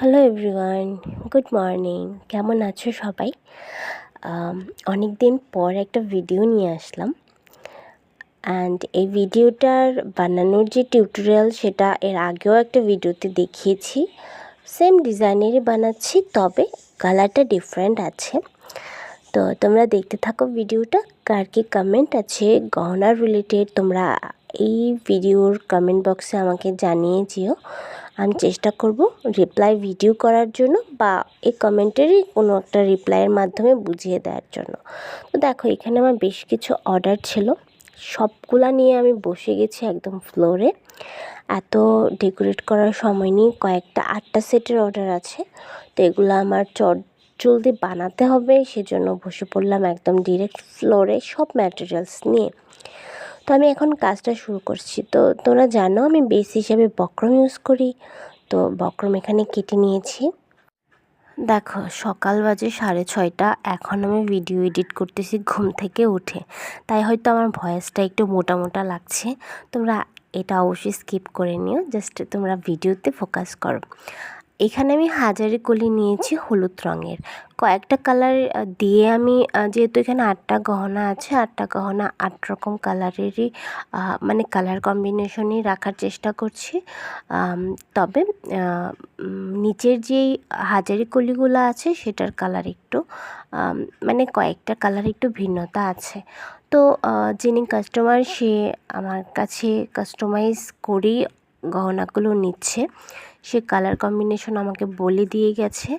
Hello everyone good morning কেমন আছো সবাই? অনেক দিন পর একটা ভিডিও নিয়ে আসলাম। অ্যান্ড এই ভিডিওটার বানানোর যে টিউটোরিয়াল সেটা এর আগেও একটা ভিডিওতে দেখিয়েছি। সেম ডিজাইনেরই বানাচ্ছি, তবে কালারটা ডিফারেন্ট আছে। তো তোমরা দেখতে থাকো ভিডিওটা কার কি কমেন্ট আছে? গহনার রিলেটেড তোমরা এই ভিডিওর কমেন্ট বক্সে আমাকে জানিয়ে যেও। আমি চেষ্টা করব রিপ্লাই ভিডিও করার জন্য বা এই কমেন্টেরই কোনো একটা রিপ্লাইয়ের মাধ্যমে বুঝিয়ে দেওয়ার জন্য। তো দেখো, এখানে আমার বেশ কিছু অর্ডার ছিল। সবগুলা নিয়ে আমি বসে গেছি একদম ফ্লোরে এত ডেকোরেট করার সময় নেই, কয়েকটা আটটা সেটের অর্ডার আছে। তো এগুলো আমার চট জলদি বানাতে হবে, সেজন্য বসে পড়লাম একদম ডিরেক্ট ফ্লোরে সব ম্যাটেরিয়ালস নিয়ে। তো আমি এখন কাজটা শুরু করছি। তো তোমরা জানো আমি বেস হিসাবে বক্রম ইউজ করি। তো বক্রম এখানে কেটে নিয়েছি। দেখো, সকাল বাজে সাড়ে ছয়টা। এখন আমি ভিডিও এডিট করতেছি ঘুম থেকে উঠে। তাই হয়তো আমার ভয়েসটা একটু মোটা মোটা লাগছে। তোমরা এটা অবশ্যই স্কিপ করে নিও। জাস্ট তোমরা ভিডিওতে ফোকাস করো। এখানে আমি হাজারি কলি নিয়েছি হলুদ রঙের। কয়েকটা কালার দিয়ে আমি যেহেতু এখানে আটটা গহনা আছে, আটটা গহনা আট রকম কালারেরই মানে কালার কম্বিনেশনই রাখার চেষ্টা করছি। তবে নিচের যেই হাজারি কলিগুলো আছে সেটার কালার একটু মানে কয়েকটা কালার একটু ভিন্নতা আছে। তো যিনি কাস্টমার সে আমার কাছে কাস্টমাইজ করেই গহনাগুলো নিচ্ছে। সে কালার কম্বিনেশন আমাকে বলে দিয়ে গেছে।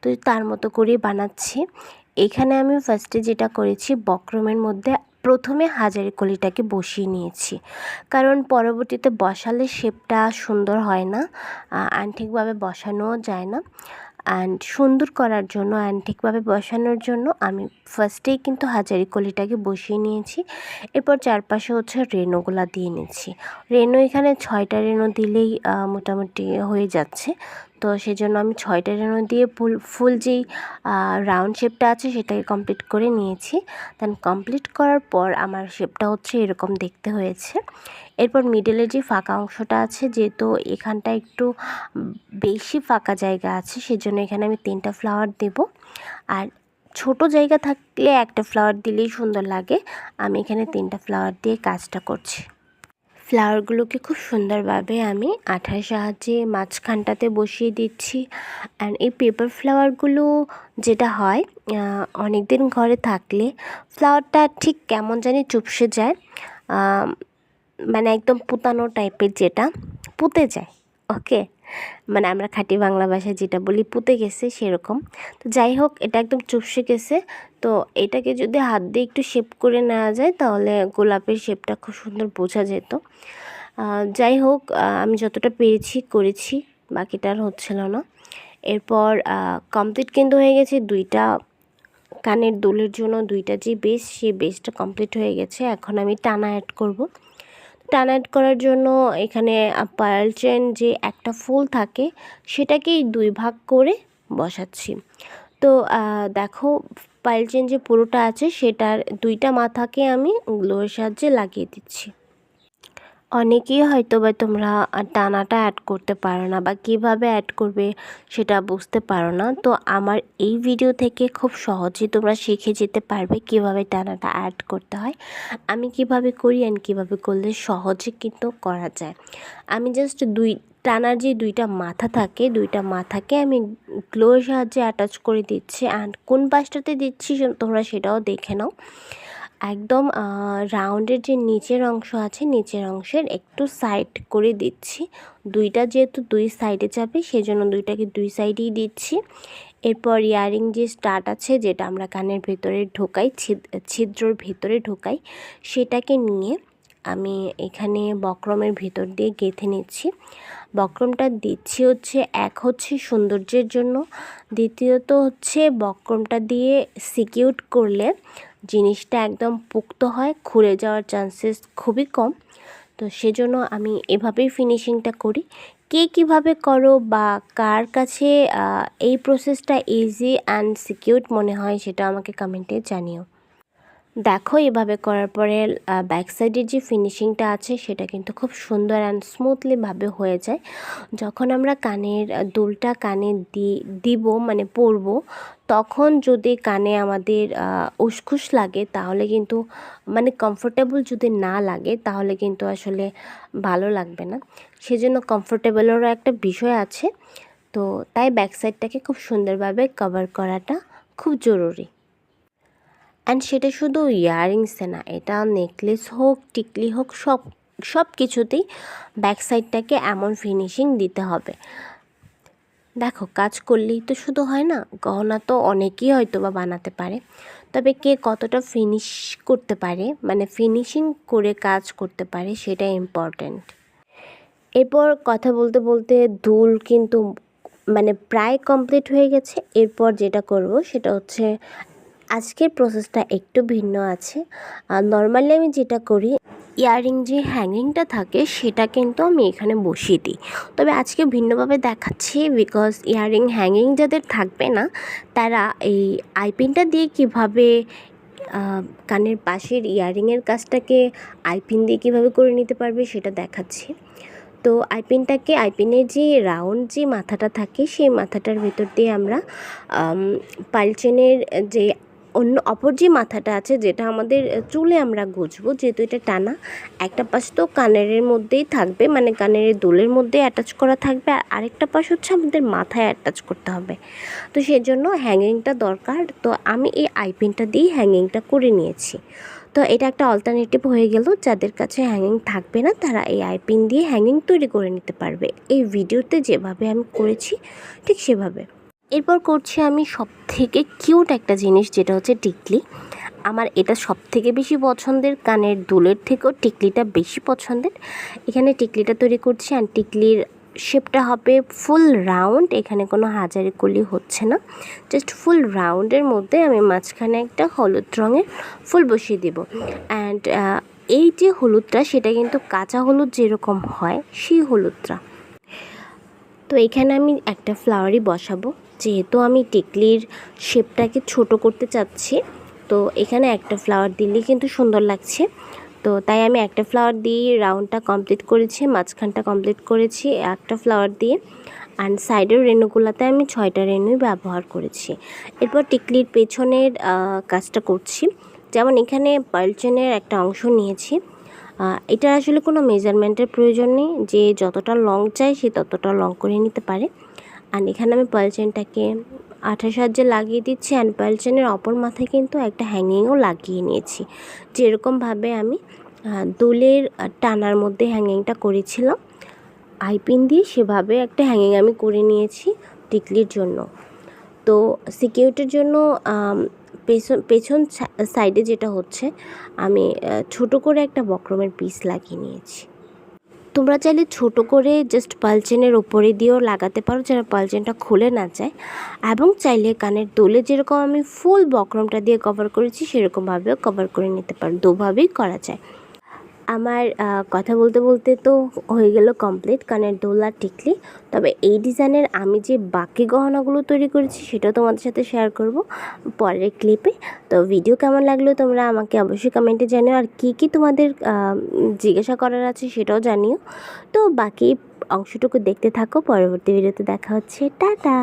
তো তার মতো করে বানাচ্ছি। এখানে আমি ফার্স্টে যেটা করেছি, বক্রমের মধ্যে প্রথমে হাজারি কলিটাকে বসিয়ে নিয়েছি। কারণ পরবর্তীতে বসালে শেপটা সুন্দর হয় না আন্ঠিকভাবে বসানোও যায় না। অ্যান্ড সুন্দর করার জন্য অ্যান্ড ঠিকভাবে বসানোর জন্য আমি ফার্স্টেই কিন্তু হাজারি কলিটাকে বসিয়ে নিয়েছি। এরপর চারপাশে হচ্ছে রেনোগুলা দিয়ে নিচ্ছি। রেনো এখানে ছয়টা রেনো দিলেই মোটামুটি হয়ে যাচ্ছে। তো সেজন্য আমি ছয়টা রেনো দিয়ে ফুল ফুল যেই রাউন্ড শেপটা আছে সেটাকে কমপ্লিট করে নিয়েছি। দেন কমপ্লিট করার পর আমার শেপটা হচ্ছে এরকম দেখতে হয়েছে। এরপর মিডলের যে ফাঁকা অংশটা আছে যেহেতু এখানটা একটু বেশি ফাঁকা জায়গা আছে সেজন্য এখানে আমি তিনটা ফ্লাওয়ার দেব। আর ছোট জায়গা থাকলে একটা ফ্লাওয়ার দিলেই সুন্দর লাগে। আমি এখানে তিনটা ফ্লাওয়ার দিয়ে কাজটা করছি। ফ্লাওয়ারগুলোকে খুব সুন্দরভাবে আমি আঠার সাহায্যে মাঝখানটাতে বসিয়ে দিচ্ছি। অ্যান্ড এই পেপার ফ্লাওয়ারগুলো যেটা হয় অনেক দিন ঘরে থাকলে ফ্লাওয়ারটা ঠিক কেমন জানি চুপসে যায় মানে একদম পুতানো টাইপের যেটা, পুঁতে যায় ওকে মানে আমরা খাঁটি বাংলা ভাষায় যেটা বলি পুঁতে গেছে সেরকম। তো যাই হোক, এটা একদম চুপসে গেছে। তো এটাকে যদি হাত দিয়ে একটু শেপ করে নেওয়া যায়, তাহলে গোলাপের শেপটা খুব সুন্দর বোঝা যেত। যাই হোক আমি যতটা পেরেছি করেছি, বাকিটা আর হচ্ছিল না। এরপর কমপ্লিট কিন্তু হয়ে গেছে দুইটা কানের দোলের জন্য দুইটা যে বেস সেই বেসটা কমপ্লিট হয়ে গেছে। এখন আমি টানা অ্যাড করব। টানা অ্যাড করার জন্য এখানে পার্ল চেন যে একটা ফুল থাকে, সেটাকেই দুই ভাগ করে বসাচ্ছি। তো দেখো পাইল চেন যে পুরোটা আছে, সেটার দুইটা মাথাকে আমি গ্লোয়ের সাহায্যে লাগিয়ে দিচ্ছি। অনেকেই হয়তো বা তোমরা টানাটা অ্যাড করতে পারো না বা কীভাবে অ্যাড করবে সেটা বুঝতে পারো না। তো আমার এই ভিডিও থেকে খুব সহজেই তোমরা শিখে যেতে পারবে কীভাবে টানাটা অ্যাড করতে হয়, আমি কীভাবে করি অ্যান্ড কীভাবে করলে সহজে কিন্তু করা যায়। আমি জাস্ট দুই, টানার যে দুইটা মাথা থাকে, দুইটা মাথাকে আমি গ্লোর সাহায্যে অ্যাটাচ করে দিচ্ছি অ্যান্ড কোন পাশটাতে দিচ্ছি তোমরা সেটাও দেখে নাও। একদম রাউন্ডের যে নিচের অংশ আছে, নিচের অংশের একটু সাইড করে দিচ্ছি। দুইটা যেহেতু দুই সাইডে যাবে সেজন্য দুইটাকে দুই সাইডেই দিচ্ছি। এরপর ইয়ারিং যে স্টার্ট আছে, যেটা আমরা কানের ভেতরে ঢোকাই ছিদ্রর ভেতরে ঢোকাই, সেটাকে নিয়ে আমি এখানে বক্রমের ভিতর দিয়ে গেঁথে নিচ্ছি। বক্রমটা দিচ্ছি হচ্ছে এক হচ্ছে সৌন্দর্যের জন্য। দ্বিতীয়ত হচ্ছে বক্রমটা দিয়ে সিকিউট করলে জিনিসটা একদম পুক্ত হয়, খুলে যাওয়ার চান্সেস খুবই কম। তো সেজন্য আমি এভাবেই ফিনিশিংটা করি। কে কীভাবে করো বা কার কাছে এই প্রসেসটা ইজি অ্যান্ড সিকিউর মনে হয় সেটা আমাকে কমেন্টে জানিও। দেখো এভাবে করার পরে ব্যাক সাইডের যে ফিনিশিংটা আছে, সেটা কিন্তু খুব সুন্দর অ্যান্ড স্মুথলিভাবে হয়ে যায়। যখন আমরা কানের দুলটা কানে দিব মানে পরবো, তখন যদি কানে আমাদের উসখুস লাগে, তাহলে কিন্তু মানে কমফোর্টেবল যদি না লাগে, তাহলে কিন্তু আসলে ভালো লাগবে না। সেজন্য কমফোর্টেবলেরও একটা বিষয় আছে। তো তাই ব্যাক সাইডটাকে খুব সুন্দরভাবে কভার করাটা খুব জরুরি। অ্যান্ড সেটা শুধু ইয়াররিংসে না, এটা নেকলেস হোক, টিকলি হোক, সব সব কিছুতেই ব্যাক সাইডটাকে এমন ফিনিশিং দিতে হবে। দেখো, কাজ করলেই তো শুধু হয় না, গহনা তো অনেকেই হয়তো বা বানাতে পারে। তবে কে কতটা ফিনিশ করতে পারে মানে ফিনিশিং করে কাজ করতে পারে, সেটা ইম্পর্ট্যান্ট এরপর কথা বলতে বলতে দুল কিন্তু মানে প্রায় কমপ্লিট হয়ে গেছে। এরপর যেটা করব, সেটা হচ্ছে আজকের প্রসেসটা একটু ভিন্ন আছে। আর নর্মালি আমি যেটা করি ইয়াররিং যে হ্যাঙ্গিংটা থাকে, সেটা কিন্তু আমি এখানে বসিয়ে দিই। তবে আজকে ভিন্নভাবে দেখাচ্ছি বিকজ ইয়াররিং হ্যাঙ্গিং যাদের থাকবে না, তারা এই আইপিনটা দিয়ে কীভাবে কানের পাশের ইয়াররিংয়ের কাজটাকে আইপিন দিয়ে কীভাবে করে নিতে পারবে সেটা দেখাচ্ছি। তো আইপিনটাকে আইপিনের যে রাউন্ড যে মাথাটা থাকে, সেই মাথাটার ভেতর দিয়ে আমরা পালচেনের যে অন্য অপর যে মাথাটা আছে, যেটা আমাদের চুলে আমরা গুজবো, যেহেতু এটা টানা, একটা পাশ তো কানের মধ্যেই থাকবে মানে কানের দোলের মধ্যে অ্যাটাচ করা থাকবে, আর আরেকটা পাশ হচ্ছে আমাদের মাথায় অ্যাটাচ করতে হবে। তো সেজন্য হ্যাঙ্গিংটা দরকার, তো আমি এই আইপিনটা দিয়েই হ্যাঙ্গিংটা করে নিয়েছি। তো এটা একটা অল্টারনেটিভ হয়ে গেল, যাদের কাছে হ্যাঙ্গিং থাকবে না, তারা এই আইপিন দিয়ে হ্যাঙ্গিং তৈরি করে নিতে পারবে। এই ভিডিওতে যেভাবে আমি করেছি, ঠিক সেভাবে। এরপর করছি আমি সব থেকে কিউট একটা জিনিস, যেটা হচ্ছে টিকলি। আমার এটা সব থেকে বেশি পছন্দের, কানের দুলের থেকেও টিকলিটা বেশি পছন্দের। এখানে টিকলিটা তৈরি করছি আর টিকলির শেপটা হবে ফুল রাউন্ড এখানে কোনো হাজারি কলি হচ্ছে না। জাস্ট ফুল রাউন্ডের মধ্যে আমি মাঝখানে একটা হলুদ রঙের ফুল বসিয়ে দেব। অ্যান্ড এই যে হলুদটা, সেটা কিন্তু কাঁচা হলুদ যেরকম হয়, সেই হলুদটা। তো এখানে আমি একটা ফ্লাওয়ারই বসাবো। যেহেতু আমি টিকলির শেপটাকে ছোট করতে চাচ্ছি, তো এখানে একটা ফ্লাওয়ার দিলেই কিন্তু সুন্দর লাগছে। তো তাই আমি একটা ফ্লাওয়ার দিয়ে রাউন্ডটা কমপ্লিট করেছি, মাঝখানটা কমপ্লিট করেছি, একটা ফ্লাওয়ার দিয়ে। আর সাইডের রেণুগুলোতে আমি ছয়টা রেণুই ব্যবহার করেছি। এরপর টিকলির পেছনের কাজটা করছি। যেমন এখানে পার্লচেনের একটা অংশ নিয়েছি। এটা আসলে কোনো মেজারমেন্টের প্রয়োজন নেই। যে যতটা লং চাই সে ততটা লং করে নিতে পারে। আর এখানে আমি পালচেনটাকে আঠার সাহায্যে লাগিয়ে দিচ্ছি অ্যান্ড পালচেনের অপর মাথায় কিন্তু একটা হ্যাঙ্গিংও লাগিয়ে নিয়েছি। যেরকমভাবে আমি দোলের টানার মধ্যে হ্যাঙ্গিংটা করেছিলাম, আইপিন দিয়ে সেভাবে একটা হ্যাঙ্গিং আমি করে নিয়েছি টিকলির জন্য। তো সিকিউরিটির জন্য পেছন পেছন সাইডে যেটা হচ্ছে, আমি ছোট করে একটা বক্রমের পিস লাগিয়ে নিয়েছি। তোমরা চাইলে ছোট করে জাস্ট পালচেনের ওপরে দিয়েও লাগাতে পারো যেন পালচেনটা খুলে না যায়। এবং চাইলে কানের দোলে যেরকম আমি ফুল বকরমটা দিয়ে কভার করেছি, সেরকমভাবেও কভার করে নিতে পারো। দুভাবেই করা যায়। আমার কথা বলতে বলতে তো হয়ে গেল কমপ্লিট কানের দোলা টিকলি। তবে এই ডিজাইনের আমি যে বাকি গহনাগুলো তৈরি করেছি, সেটাও তোমাদের সাথে শেয়ার করব পরের ক্লিপে তো ভিডিও কেমন লাগল তোমরা আমাকে অবশ্যই কমেন্টে জানিও। আর কী কী তোমাদের জিজ্ঞাসা করার আছে সেটাও জানিও। তো বাকি অংশটুকু দেখতে থাকো, পরবর্তী ভিডিওতে দেখা হচ্ছে। টাটা!